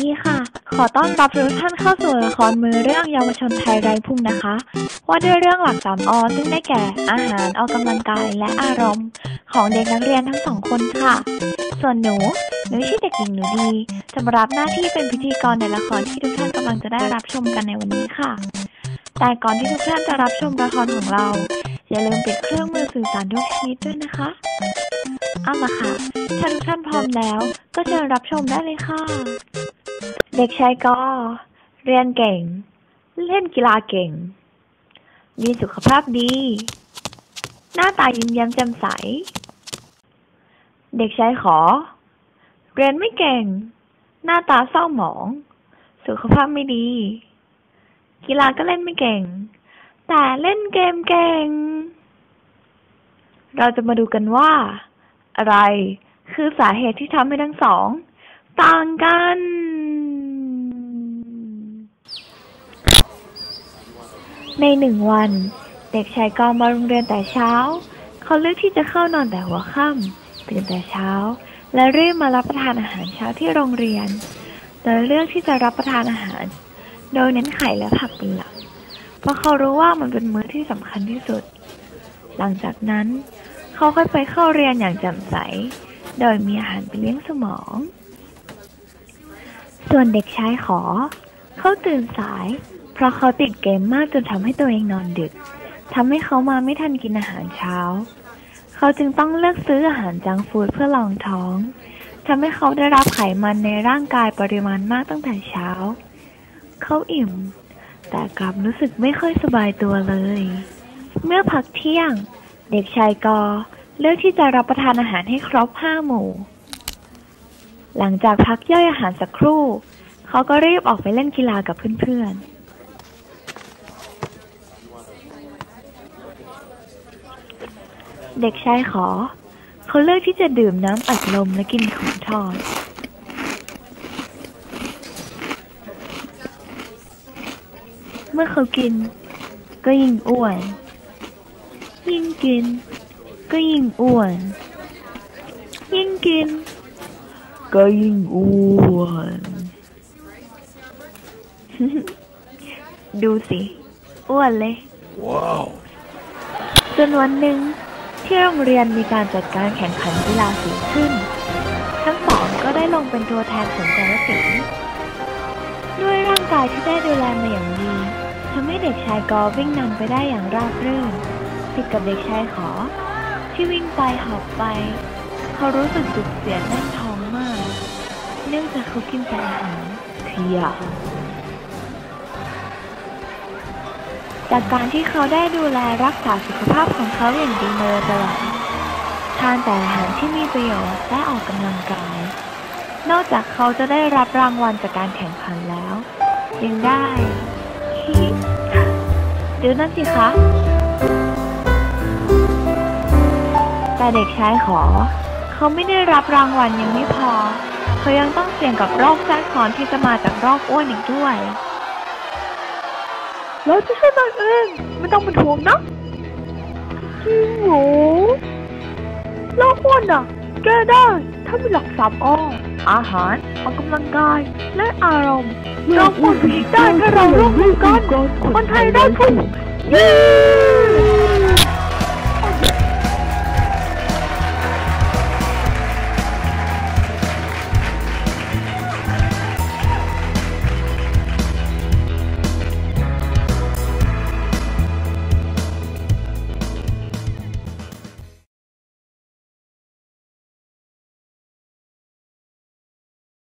ดีค่ะ ขอต้อนรับทุกท่านเข้าสู่ละครมือเรื่องเยาวชนไทยไร้พุ่งนะคะ ว่าด้วยเรื่องหลักสามอซึ่งได้แก่อาหารออกกำลังกายและอารมณ์ ของเด็กนักเรียนทั้งสองคนค่ะ ส่วนหนูหนูชื่อเด็กหญิงหนูดีจะมารับหน้าที่เป็นพิธีกรในละครที่ทุกท่านกำลังจะได้รับชมกันในวันนี้ค่ะ แต่ก่อนที่ทุกท่านจะรับชมละครของเราอย่าลืมปิดเครื่องมือสื่อสารทุกชนิดด้วยนะคะเอาละค่ะ ถ้าทุกท่านพร้อมแล้ว ก็เชิญรับชมได้เลยค่ะ เด็กชายก็เรียนเก่ง เล่นกีฬาเก่ง มีสุขภาพดี หน้าตายิ้มแย้มแจ่มใส เด็กชายขอ เรียนไม่เก่ง หน้าตาเศร้าหมอง สุขภาพไม่ดี กีฬาก็เล่นไม่เก่ง แต่เล่นเกมเก่ง เราจะมาดูกันว่า อะไรคือสาเหตุที่ทำให้ทั้งสอง ต่างกัน ในหนึ่งวัน เด็กชายกอมาโรงเรียนแต่เช้า เขาเลือกที่จะเข้านอนแต่หัวค่ำตื่นแต่เช้า และรีบมารับประทานอาหารเช้าที่โรงเรียน โดยเลือกที่จะรับประทานอาหาร โดยเน้นไข่และผักเป็นหลัก เพราะเขารู้ว่ามันเป็นมื้อที่สำคัญที่สุด หลังจากนั้น เขาค่อยไปเข้าเรียนอย่างแจ่มใส โดยมีอาหารไปเลี้ยงสมอง ส่วนเด็กชายขอ เขาตื่นสาย เพราะเขาติดเกมมากจนทำให้ตัวเองนอนดึกทำให้เขามาไม่ทันกินอาหารเช้า เขาจึงต้องเลือกซื้ออาหารจังฟูดเพื่อรองท้องทำให้เขาได้รับไขมันในร่างกายปริมาณมากตั้งแต่เช้า เขาอิ่ม แต่กลับรู้สึกไม่ค่อยสบายตัวเลย เมื่อพักเที่ยง เด็กชายกอเลือกที่จะรับประทานอาหารให้ครบห้าหมู่ หลังจากพักย่อยอาหารสักครู่ เขาก็รีบออกไปเล่นกีฬากับเพื่อนๆ เด็กชายขอ เขาเลือกที่จะดื่มน้ำอัดลมและกินของทอด เมื่อเขากิน ก็ยิ่งอ้วน ยิ่งกิน ก็ยิ่งอ้วน ยิ่งกิน ก็ยิ่งอ้วน ดูสิ อ้วนเลย Wow. จนวันหนึ่ง ที่โรงเรียนมีการจัดการแข่งขันกีฬาสีขึ้น ทั้งสองก็ได้ลงเป็นตัวแทนของแต่ละสีด้วยร่างกายที่ได้ดูแลมาอย่างดีทำให้เด็กชายกอวิ่งนำไปได้อย่างราบรื่นผิดกับเด็กชายขอ ที่วิ่งไปหอบไป เขารู้สึกจุกเสียดแน่นท้องมาก เนื่องจากเขากินแต่อาหารเพีย จากการที่เขาได้ดูแลรักษาสุขภาพของเขาอย่างดีมาตลอดทานแต่อาหารที่มีประโยชน์และออกกำลังกาย นอกจากเขาจะได้รับรางวัลจากการแข่งขันแล้ว ยังได้ดูนั่นสิคะ แต่เด็กชายขอ เขาไม่ได้รับรางวัลยังไม่พอ เขายังต้องเสี่ยงกับโรคแทรกซ้อนที่จะมาจากโรคอ้วนอีกด้วย เราจะช่วยตัวเองไม่ต้องเป็นห่วงนะจริงเหรอโรคอ้วนอะแก้ได้ถ้ามีหลักสามอ้ออาหารออกกำลังกาย และอารมณ์เราควรผิดได้ถ้าเราร่วมมือกันคนไทยได้ทุกเย้